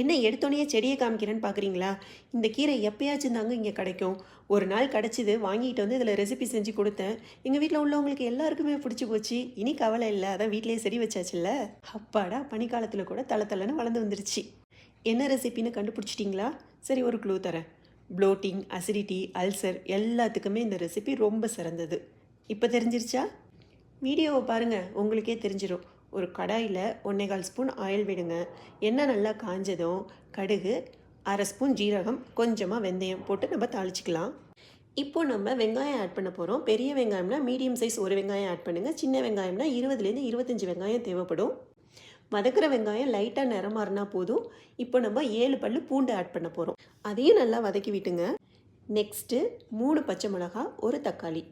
என்ன எடுத்தோடனே செடியை காமிக்கிறேன்னு பார்க்குறீங்களா இந்த கீரை எப்பயாச்சும் தாங்க இங்கே கிடைக்கும். ஒரு நாள் கிடச்சிது வாங்கிட்டு வந்து இதில் ரெசிபி செஞ்சு கொடுத்தேன். எங்கள் வீட்டில் உள்ளவங்களுக்கு எல்லாருக்குமே பிடிச்சி போச்சு. இனி கவலை இல்லை அதான் வீட்டிலேயே செடி வச்சாச்சுல்ல? அப்பாடா பனிக்காலத்தில் கூட தலை தலைன்னு வளர்ந்து வந்துருச்சு. என்ன ரெசிபின்னு கண்டுபிடிச்சிட்டிங்களா? சரி ஒரு க்ளூ தரேன். ப்ளோட்டிங் அசிடிட்டி அல்சர் எல்லாத்துக்குமே இந்த ரெசிபி ரொம்ப சிறந்தது. இப்போ தெரிஞ்சிருச்சா? வீடியோவை பாருங்கள் உங்களுக்கே தெரிஞ்சிடும் ஒரு கடாயில் ஒன்றேகால் ஸ்பூன் ஆயில் விடுங்க. எண்ணெய் நல்லா காஞ்சதும் கடுகு அரை ஸ்பூன் ஜீரகம் கொஞ்சமாக வெந்தயம் போட்டு நம்ம தாளிச்சிக்கலாம். இப்போ நம்ம வெங்காயம் ஆட் பண்ண போகிறோம் பெரிய வெங்காயம்னா மீடியம் சைஸ் ஒரு வெங்காயம் ஆட் பண்ணுங்கள் சின்ன வெங்காயம்னா இருபதுலேருந்து இருபத்தஞ்சி வெங்காயம் தேவைப்படும். வதக்குற வெங்காயம் லைட்டாக நிறம் மாறினா போதும். இப்போ நம்ம ஏழு பல் பூண்டு ஆட் பண்ண போகிறோம் அதையும் நல்லா வதக்கி விட்டுங்க. நெக்ஸ்ட்டு மூணு பச்சை மிளகா ஒரு தக்காளி.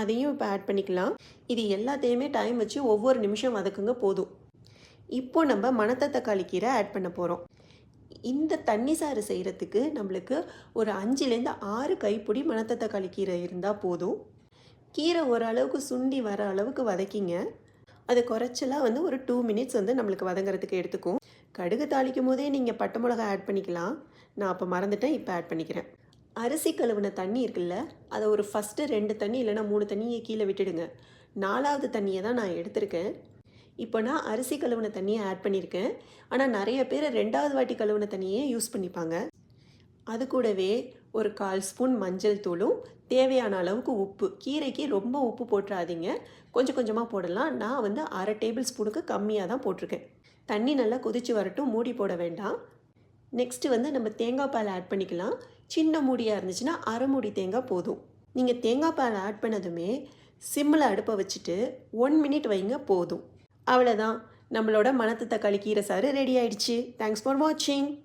அதையும் இப்போ ஆட் பண்ணிக்கலாம். இது எல்லாத்தையுமே டைம் வச்சு ஒவ்வொரு நிமிஷம் வதக்குங்க போதும். இப்போ நம்ம மணத்த தக்காளி கீரை ஆட் பண்ண போகிறோம் இந்த தண்ணி சாறு செய்கிறதுக்கு நம்மளுக்கு ஒரு அஞ்சுலேருந்து ஆறு கைப்பிடி மணத்த தக்காளி கீரை இருந்தால் போதும். கீரை ஓரளவுக்கு சுண்டி வர அளவுக்கு வதக்கிங்க. அது குறைச்சலாக வந்து ஒரு டூ மினிட்ஸ் வந்து நம்மளுக்கு வதங்குறதுக்கு எடுத்துக்கும். கடுகு தாளிக்கும் போதே நீங்கள் பட்டை மிளகா ஆட் பண்ணிக்கலாம். நான் அப்போ மறந்துட்டேன் இப்போ ஆட் பண்ணிக்கிறேன். அரிசி கழுவின தண்ணி இருக்குல்ல அதை ஒரு ஃபஸ்ட்டு ரெண்டு தண்ணி இல்லைன்னா மூணு தண்ணியை கீழே விட்டுடுங்க. நாலாவது தண்ணியை தான் நான் எடுத்திருக்கேன். இப்போ நான் அரிசி கழுவின தண்ணியை ஆட் பண்ணியிருக்கேன் ஆனால் நிறைய பேர் ரெண்டாவது வாட்டி கழுவின தண்ணியே யூஸ் பண்ணிப்பாங்க. அது கூடவே ஒரு கால் ஸ்பூன் மஞ்சள் தூளும் தேவையான அளவுக்கு உப்பு. கீரைக்கு ரொம்ப உப்பு போட்டுறாதீங்க. கொஞ்சம் கொஞ்சமாக போடலாம். நான் வந்து அரை டேபிள் ஸ்பூனுக்கு கம்மியாக தான் போட்டிருக்கேன். தண்ணி நல்லா கொதிச்சு வரட்டும். மூடி போட வேண்டாம். நெக்ஸ்ட்டு வந்து நம்ம தேங்காய் பால் ஆட் பண்ணிக்கலாம். சின்ன மூடியாக இருந்துச்சுன்னா அரை மூடி தேங்காய் போதும். நீங்கள் தேங்காய் பால் ஆட் பண்ணதுமே சிம்மில் அடுப்பை வச்சுட்டு ஒன் மினிட் வைங்க போதும். அவ்வளோதான் நம்மளோட மணத்து தக்காளி கீரை சாறு ரெடி ஆயிடுச்சு. தேங்க்ஸ் ஃபார் வாட்சிங்